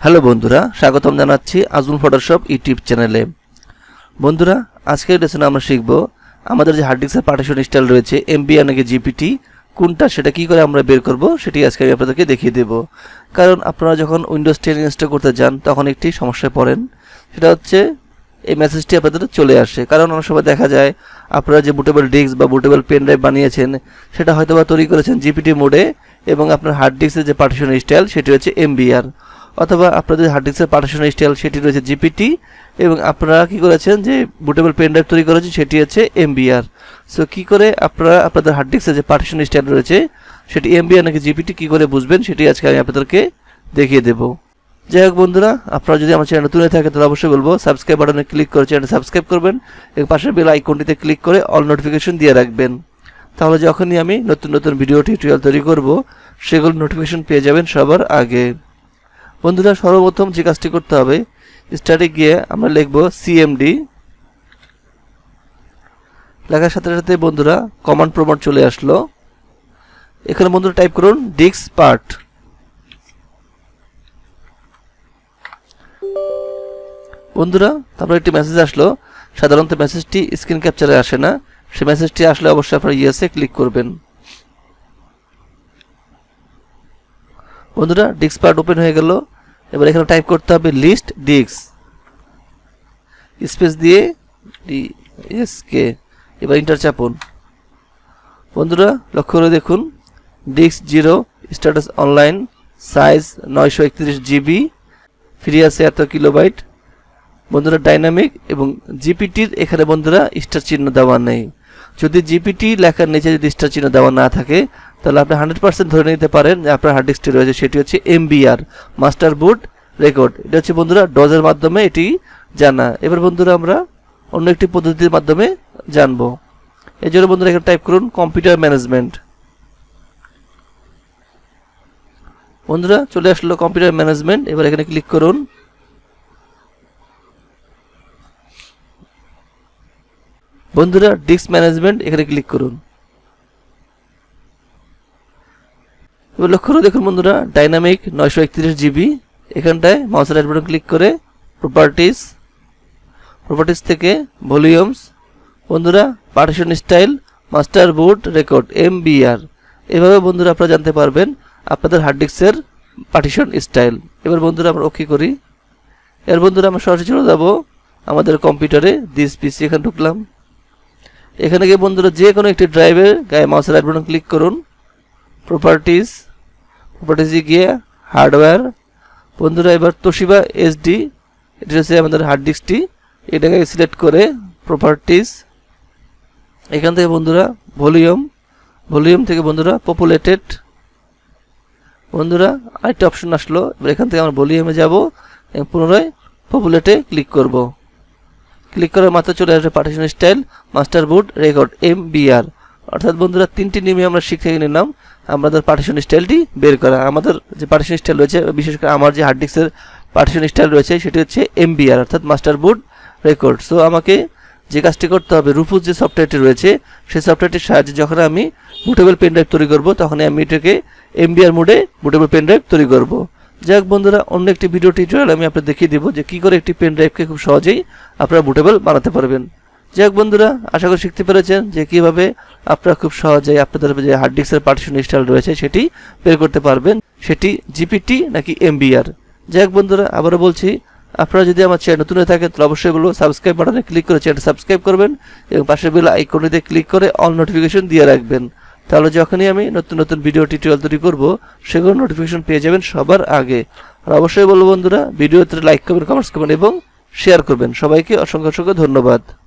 Hello বন্ধুরা, স্বাগতম জানাচ্ছি আজমল ফটোশপ ইউটিউব চ্যানেলে। বন্ধুরা, আজকের লেসনে আমরা শিখব আমাদের যে হার্ড ডিস্কের পার্টিশন স্টাইল রয়েছে এমবিআর নাকি জিপিটি কোনটা, সেটা কি করে আমরা বের করব, সেটি আজকে আমি আপনাদেরকে দেখিয়ে দেব। কারণ আপনারা যখন উইন্ডোজ টেন ইনস্টল করতে যান, তখন একটি সমস্যায় পড়েন। সেটা হচ্ছে, এই মেসেজটি আপনাদের চলে আসে। কারণ অনেক সময় দেখা যায়, আপনারা যে বুটেবল ডিস্ক বা বুটেবল পেন ড্রাইভ বানিয়েছেন, সেটা হয়তো বা তৈরি করেছেন জিপিটি মোডে এবং আপনার হার্ড ডিস্কের যে পার্টিশন স্টাইল সেটি হচ্ছে এমবিআর অথবা আপনাদের হার্ড ডিস্কের পার্টিশন স্টাইল সেটি রয়েছে জিপিটি এবং আপনারা কি করেছেন যে বুটেবল পেন ড্রাইভ তৈরি করেছেন, সেটি হচ্ছে এমবিআর সো কি করে আপনারা আপনাদের হার্ড ডিস্কের যে পার্টিশন স্টাইল রয়েছে, সেটি এমবিআর নাকি জিপিটি কি করে বুঝবেন, সেটি আজকে আমি আপনাদেরকে দেখিয়ে দেবো। যাই হোক বন্ধুরা, আপনারা যদি আমার চ্যানেল নতুন থাকে তাহলে অবশ্যই বলব সাবস্ক্রাইব বাটনে ক্লিক করে চ্যানেল সাবস্ক্রাইব করবেন এবং পাশের বেল আইকনটিতে ক্লিক করে অল নোটিফিকেশন দিয়ে রাখবেন। তাহলে যখনই আমি নতুন নতুন ভিডিও টিউটোরিয়াল তৈরি করব, সেগুলো নোটিফিকেশন পেয়ে যাবেন সবার আগে। বন্ধুরা, সর্বপ্রথম যে কাজটি করতে হবে স্টার্টে গিয়ে আমরা লিখব সিএমডি লেখার সাথে সাথে বন্ধুরা কমান্ড প্রমাণ চলে আসলো। এখানে বন্ধুরা টাইপ করুন ডিক্স পার্ট বন্ধুরা, তারপর একটি মেসেজ আসলো। সাধারণত মেসেজটি স্ক্রিন ক্যাপচারে আসে না। সে মেসেজটি আসলে অবশ্যই আপনারা ইয়েসে ক্লিক করবেন। বন্ধুরা ডিস্ক পার্ট ওপেন হয়ে গেল। এবার এখানে টাইপ করতে হবে লিস্ট ডিস্ক স্পেস দিয়ে ডি এস কে এবার ইন্টার চাপুন। বন্ধুরা, লক্ষ্য করে দেখুন disk zero status online size নয়শো একত্রিশ জিবি ফ্রি আছে এত কিলোবাইট বন্ধুরা ডাইনামিক এবং জিপিটির এখানে বন্ধুরা স্টার চিহ্ন দেওয়া নেই। যদি জিপিটি লেখার নিচে যদি স্টার চিহ্ন দেওয়া না থাকে তাহলে আপনি হান্ড্রেড পার্সেন্ট ধরে নিতে পারেন যে আপনার হার্ড ডিস্কটি রয়েছে, সেটি হচ্ছে এমবিআর মাস্টার বুট রেকর্ড এটা হচ্ছে বন্ধুরা ডজের মাধ্যমে এটি জানা। এবার বন্ধুরা আমরা অন্য একটি পদ্ধতির মাধ্যমে জানব। এই জন্য বন্ধুরা এখানে টাইপ করুন কম্পিউটার ম্যানেজমেন্ট বন্ধুরা চলে আসলো কম্পিউটার ম্যানেজমেন্ট এবার এখানে ক্লিক করুন। বন্ধুরা ডিস্ক ম্যানেজমেন্ট এখানে ক্লিক করুন। এবার লক্ষ্য করে দেখুন বন্ধুরা ডাইনামিক নয়শো একত্রিশ জিবি এখানটায় মাউসের রাইট বাটন ক্লিক করে প্রপার্টিস প্রপার্টিস থেকে ভলিউমস বন্ধুরা partition style master boot record M এভাবে বন্ধুরা আপনারা জানতে পারবেন আপনাদের হার্ড ডিস্কের পার্টিশন স্টাইল এবার বন্ধুরা আমরা ওকে করি। এর বন্ধুরা আমরা সরাসরি চলে যাব আমাদের কম্পিউটারে দিস পিসি এখানে ঢুকলাম। এখানে গিয়ে বন্ধুরা যে কোনো একটি ড্রাইভের গায়ে মাউসের রাইট বাটন ক্লিক করুন। প্রপার্টিস প্রপার্টিসে গিয়ে হার্ডওয়্যার বন্ধুরা এবার তোশিবা এসডি এটা হচ্ছে আমাদের হার্ড ডিস্কটি এটাকে সিলেক্ট করে প্রপার্টিস এখান থেকে বন্ধুরা ভলিউম ভলিউম থেকে বন্ধুরা পপুলেটেড বন্ধুরা আরেকটা অপশন আসলো, এবার এখান থেকে আমরা ভলিউমে যাব, এবং পুনরায় পপুলেটে ক্লিক করব। ক্লিক করার মাত্র চলে আসবে partition style master boot record M BR অর্থাৎ বন্ধুরা, তিনটি নিয়মে আমরা শিখে নিলাম। আমাদের পার্টিশন স্টাইলটি বের করা। আমাদের যে পার্টিশন স্টাইল রয়েছে, বিশেষ করে আমার যে হার্ড ডিস্কের পার্টিশন স্টাইল রয়েছে, সেটি হচ্ছে এমবিআর অর্থাৎ মাস্টার বুট রেকর্ড সো আমাকে যে কাজটি করতে হবে রুফুজ যে সফটওয়্যারটি রয়েছে, সেই সফটওয়্যারটির সাহায্যে যখন আমি বুটেবল পেন ড্রাইভ তৈরি করব তখন আমি এটাকে এমবিআর মোডে বুটেবল পেন ড্রাইভ তৈরি করব। যাই হোক বন্ধুরা, অন্য একটি ভিডিও টিউটোরিয়াল আমি আপনাদের দেখিয়ে দেবো যে কী করে একটি পেন ড্রাইভকে খুব সহজেই আপনারা বুটেবল বানাতে পারবেন। যাই বন্ধুরা, আশা করি শিখতে পেরেছেন যে কীভাবে আপনারা খুব সহজেই আপনাদের যে হার্ড ডিস্কের পার্টিশন স্টাইল রয়েছে, সেটি বের করতে পারবেন। সেটি জিপিটি নাকি এমবিআর যাই বন্ধুরা, আবারও বলছি, আপনারা যদি আমার চ্যানেল নতুন হয়ে থাকেন, তাহলে অবশ্যই বলব সাবস্ক্রাইব বাটনে ক্লিক করে চ্যানেল সাবস্ক্রাইব করবেন এবং পাশের বেল আইকনটিতে ক্লিক করে অল নোটিফিকেশন দিয়ে রাখবেন। তাহলে যখনই আমি নতুন নতুন ভিডিও টিউটোরিয়াল তৈরি করব, সেগুলো নোটিফিকেশন পেয়ে যাবেন সবার আগে। আর অবশ্যই বলব বন্ধুরা ভিডিওতে লাইক করবেন কমেন্টস করবেন এবং শেয়ার করবেন। সবাইকে অসংখ্য অসংখ্য ধন্যবাদ।